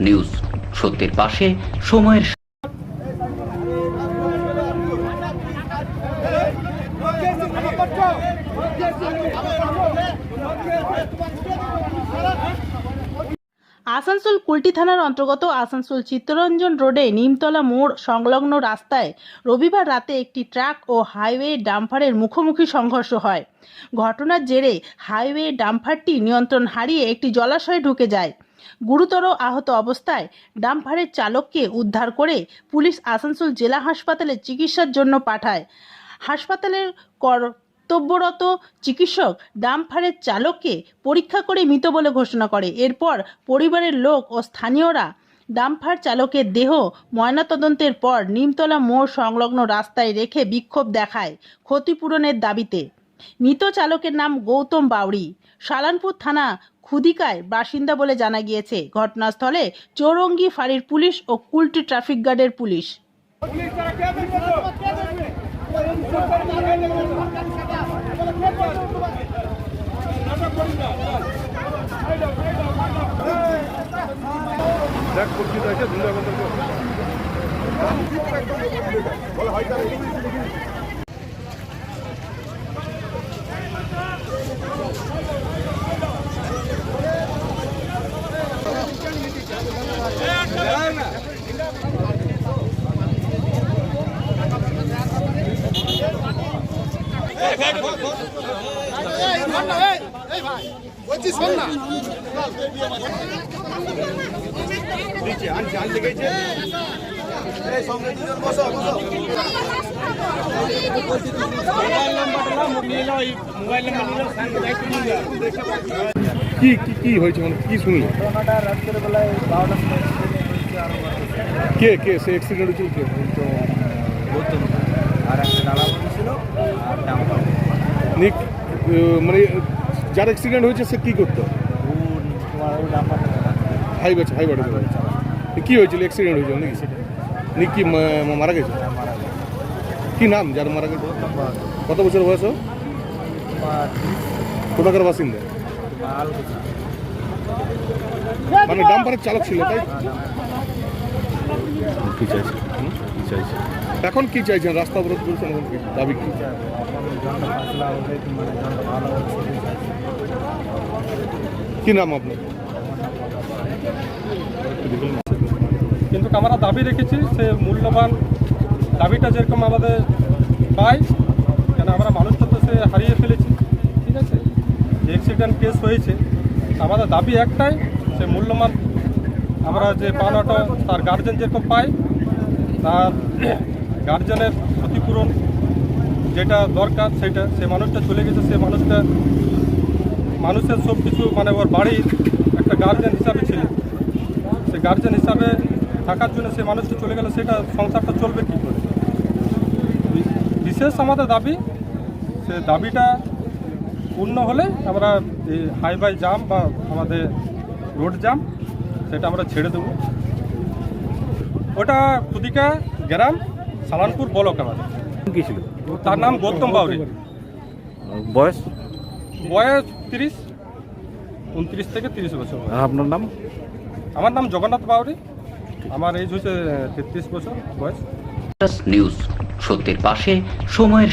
News সত্যের পাশে সময়ের আসানসোল কুলটি থানার অন্তর্গত আসানসোল চিত্তরঞ্জন রোডে নিমতলা মোড় সংলগ্ন রাস্তায় রবিবার রাতে একটি ট্রাক ও হাইওয়ে ডাম্পারের মুখোমুখি সংঘর্ষ হয়। ঘটনার জেরে হাইওয়ে ডাম্পারটি নিয়ন্ত্রণ হারিয়ে একটি জলাশয়ে ঢুকে যায়। গুরুতর আহত অবস্থায় ডাম্পারের চালককে উদ্ধার করে পুলিশ আসানসোল জেলা হাসপাতালে চিকিৎসার জন্য পাঠায়। হাসপাতালের কর্তব্যরত চিকিৎসক ডাম্পারের চালককে পরীক্ষা করে মৃত বলে ঘোষণা করে। এরপর পরিবারের লোক ও স্থানীয়রা ডাম্পার চালকের দেহ ময়নাতদন্তের পর নিমতলা মোড় সংলগ্ন রাস্তায় রেখে বিক্ষোভ দেখায় ক্ষতিপূরণের দাবিতে। মৃত চালকের নাম গৌতম বাউরি সালানপুর থানা খুদিকায় বাসিন্দা বলে জানা গিয়েছে, ঘটনাস্থলে চৌরঙ্গি ফাঁড়ির পুলিশ ও কুলটি ট্রাফিক গার্ডের পুলিশ। দেখ কি কি হয়েছে মানে কি শুনলো? ঘটনাটা রাত্রের বেলায় বারোটার সময় কে কে, সে অ্যাক্সিডেন্ট হয়েছিল কে তো আর একটা ডালা ছিল আর ডাম্পার নিক মানে যার অ্যাক্সিডেন্ট হয়েছে সে কি করতো? তোমার ওই হাই বাচ্চা হাই বাড়ি কি হয়েছিল? অ্যাক্সিডেন্ট হয়েছিল নাকি? নিক কি মারা গেছে? কি নাম যার মারা গেছে? কত বছর বয়স কোথাকার বাসিন্দা? মানে ডাম্পারের চালক ছিল তাই? কি চাইছে কি চাইছে এখন কি চাইছেন? রাস্তা অবরোধ করেছেন এখন কি? দাবি কি। কি নাম আপনার? কিন্তু আমরা দাবি রেখেছি সে মূল্যবান দাবিটা যেরকম আমাদের পাই কেন আমরা মানুষটা তো সে হারিয়ে ফেলেছি ঠিক আছে? যে অ্যাক্সিডেন্ট কেস হয়েছে আমাদের দাবি একটাই সে মূল্যবান আমরা যে পাওনাটা তার গার্জেন যেরকম পাই তার গার্জেনের ক্ষতিপূরণ যেটা দরকার সেটা, সে মানুষটা চলে গেছে, সে মানুষটা, মানুষের সব কিছু মানে ওর বাড়ির একটা গার্জেন হিসাবে ছিল। সে গার্জেন হিসাবে থাকার জন্য সে মানুষটা চলে গেলে, সেটা সংসারটা চলবে কী করে? বিশেষ আমাদের দাবি, সে দাবিটা পূর্ণ হলে আমরা হাইবাই জাম বা আমাদের রোড জাম সেটা আমরা ছেড়ে দেবো। ওটা কুদিকা গ্রাম সালানপুর বলক আমাদের। কি ছিল? তার নাম গৌতম বাউরি। বয়স? বয়স তিরিশ উনত্রিশ থেকে তিরিশ বছর আর আপনার নাম? আমার নাম জগন্নাথ বাউরি। আমার এজ হচ্ছে তেত্রিশ বছর বয়স। নিউজ সত্যের পাশে সময়ের